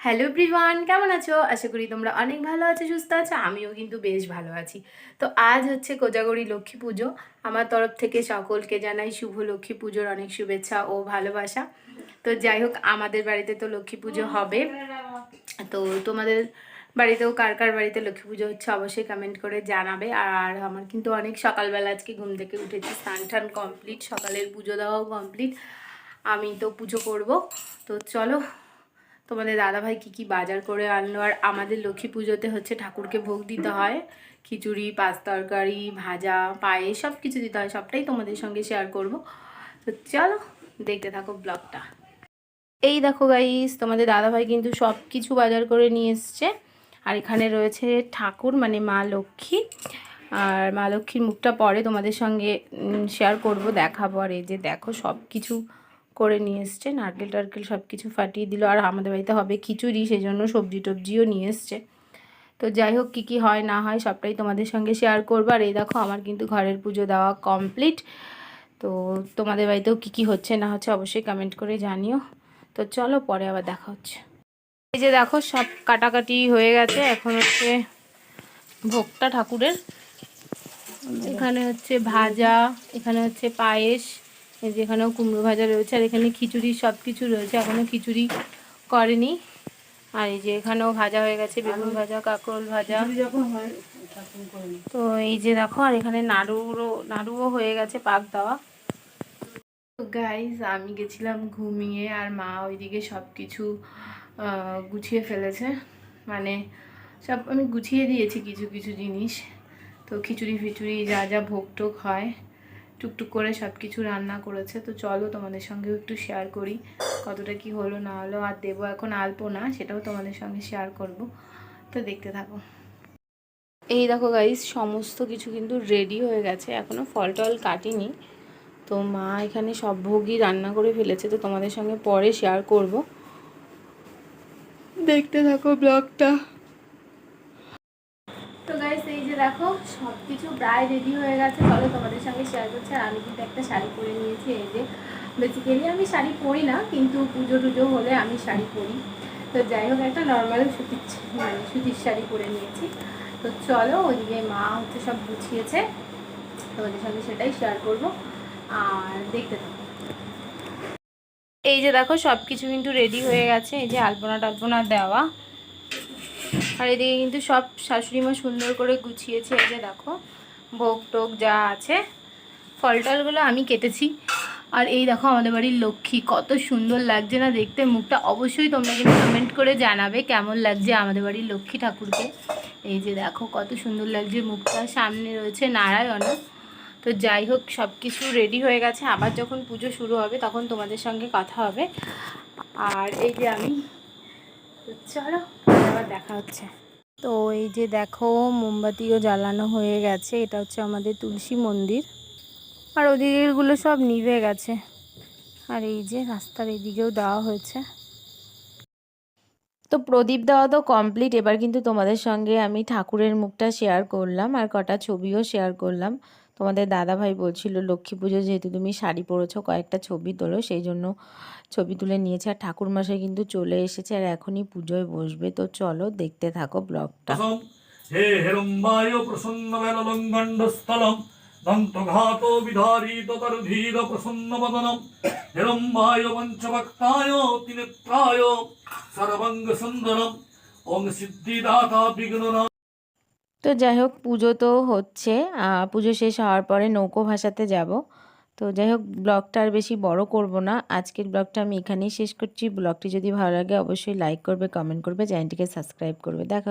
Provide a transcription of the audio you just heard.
Hello everyone কেমন আছো? আশা করি তোমরা অনেক ভালো আছো, সুস্থ আছো, আমিও কিন্তু বেশ ভালো আছি। তো আজ হচ্ছে কোজাগরি লক্ষ্মী পুজো। আমার তরফ থেকে সকলকে জানাই শুভ লক্ষ্মী পুজোর অনেক শুভেচ্ছা ও ভালোবাসা। তো যাই হোক, আমাদের বাড়িতে তো লক্ষ্মী পুজো হবে। তো তোমাদের বাড়িতেও কার কার বাড়িতে লক্ষ্মী পুজো হচ্ছে অবশ্যই কমেন্ট করে জানাবে। আর আমার কিন্তু অনেক সকালবেলা আজকে ঘুম থেকে উঠেছি, স্নান টান কমপ্লিট সকালের পুজো দেওয়াও কমপ্লিট আমি তো পুজো করব। তো চলো তোমাদের দাদাভাই কি কি বাজার করে আনলো? আর আমাদের লক্ষ্মী পুজোতে হচ্ছে ঠাকুরকে ভোগ দিতে হয়। খিচুড়ি, পাঁচ তরকারি, ভাজা, পায়েস সব কিছু দিতে হয়। সবটাই তোমাদের সঙ্গে শেয়ার করব। তো চলো, দেখতে থাকো ব্লগটা এই দেখো গাইস তোমাদের দাদাভাই কিন্তু সব কিছু বাজার করে নিয়ে এসছে। আর এখানে রয়েছে ঠাকুর মানে মা লক্ষ্মী। আর মা লক্ষ্মীর মুখটা পরে তোমাদের সঙ্গে শেয়ার করব আর এই যে দেখো সব কিছু করে নিয়ে এসছে, নারকেল টারকেল সব কিছু ফাটিয়ে দিল, আর আমাদের বাড়িতে হবে খিচুড়ি সেই জন্য সবজি টবজিও নিয়ে এসছে। তো যাই হোক, কী কী হয়, না হয়, সবটাই তোমাদের সঙ্গে শেয়ার করব। আর এই দেখো, আমার কিন্তু ঘরের পুজো দেওয়া কমপ্লিট তো তোমাদের বাড়িতেও কী কী হচ্ছে, না হচ্ছে, অবশ্যই কমেন্ট করে জানিও। তো চলো, পরে আবার দেখা হচ্ছে। এই যে দেখো, সব কাটাকাটি হয়ে গেছে। এখন হচ্ছে ভোগটা ঠাকুরের। এখানে হচ্ছে ভাজা, এখানে হচ্ছে পায়েস। এই যে এখানেও কুমড়ো ভাজা রয়েছে আর এখানে খিচুড়ি সব কিছু রয়েছে এখনও খিচুড়ি করেনি। আর এই যে এখানেও ভাজা হয়ে গেছে বেগুন ভাজা কাঁকরোল ভাজা। তো এই যে দেখো আর এখানে নাড়ুরও নাড়ুও হয়ে গেছে পাক দেওয়া। গাইজ আমি গেছিলাম ঘুমিয়ে আর মা ওইদিকে সব কিছু গুছিয়ে ফেলেছে। মানে সব আমি গুছিয়ে দিয়েছি কিছু কিছু জিনিস। তো খিচুড়ি ফিচুড়ি যা যা ভোগ টোক হয়। টুকটুক করে সব কিছু রান্না করেছে, তো চলো তোমাদের সঙ্গেও একটু শেয়ার করি কতটা কি হলো না হলো, আর দেবো এখন আলপো না সেটাও তোমাদের সঙ্গে শেয়ার করব। তো দেখতে থাকো। এই দেখো গাইস সমস্ত কিছু কিন্তু রেডি হয়ে গেছে এখনও ফল টল কাটিনি। তো মা এখানে সব ভোগই রান্না করে ফেলেছে, তো তোমাদের সঙ্গে পরে শেয়ার করব। দেখতে থাকো ব্লগটা দেখো সব কিছু প্রায় রেডি হয়ে গেছে। চলো তোমাদের সঙ্গে শেয়ার করছি। আর আমি কিন্তু একটা শাড়ি পরে নিয়েছি, এই যে বেসিক্যালি আমি শাড়ি পরি না, কিন্তু পুজো টুজো হলে আমি শাড়ি পরি। তো যাই হোক, একটা নর্মাল সুতির মানে সুতির শাড়ি পরে নিয়েছি। তো চলো ওইদিকে মা হচ্ছে সব গুছিয়েছে। তোমাদের সঙ্গে সেটাই শেয়ার করব। আর দেখতে থাকো। এই যে দেখো সব কিছু কিন্তু রেডি হয়ে গেছে। এই যে আলপনা টালপনা দেওয়া। আর এদিকে কিন্তু সব শাশুড়ি মা সুন্দর করে গুছিয়েছে, এই যে দেখো, ভোগ টোক যা আছে ফল টলগুলো আমি কেটেছি। আর এই দেখো আমাদের বাড়ির লক্ষ্মী, কত সুন্দর লাগছে না দেখতে, মুখটা অবশ্যই তোমরা কিন্তু কমেন্ট করে জানাবে কেমন লাগছে আমাদের বাড়ির লক্ষ্মী ঠাকুরকে। এই যে দেখো, কত সুন্দর লাগছে মুখটা, সামনে রয়েছে নারায়ণও তো যাই হোক সব কিছু রেডি হয়ে গেছে। আবার যখন পুজো শুরু হবে, তখন তোমাদের সঙ্গে কথা হবে। আর এই যে আমি চলো, আবার দেখা হচ্ছে। তো এই যে দেখো, মোমবাতিও জ্বালানো হয়ে গেছে। এটা হচ্ছে আমাদের তুলসী মন্দির। আর ওদিকেরগুলো সব নিভে গেছে। আর এই যে রাস্তার এদিকেও দেওয়া হয়েছে। তো প্রদীপ দেওয়া তো কমপ্লিট এবার কিন্তু তোমাদের সঙ্গে আমি ঠাকুরের মুখটা শেয়ার করলাম আর কটা ছবিও শেয়ার করলাম। তোমাদের দাদা ভাই বলছিল, লক্ষ্মী পুজো যেহেতু তুমি শাড়ি পরেছো, কয়েকটা ছবি তোলো, সেই জন্য ছবি তুলে নিয়েছে। আর ঠাকুর মশাই কিন্তু চলে এসেছে আর এখনই পুজোয় বসবে। তো চলো দেখতে থাকো ব্লগটা। হে হেরম্বায় প্রসন্ন বেললঙ্গণ্ডস্থলম দন্তঘাত বিধারিত করধীর প্রসন্ন বদনম পঞ্চভক্তায় তিনেত্রায় সুন্দরম ওং সিদ্ধিদাতা তো যাই হোক, পুজো তো হচ্ছে। পুজো শেষ হওয়ার পরে নৌকো ভাসাতে যাব। তো যাই হোক, ব্লগটা আর বেশি বড় করব না। আজকের ব্লগটা আমি এখানেই শেষ করছি। ব্লগটি যদি ভালো লাগে, অবশ্যই লাইক করবে কমেন্ট করবে, চ্যানেলটিকে সাবস্ক্রাইব করবে। দেখা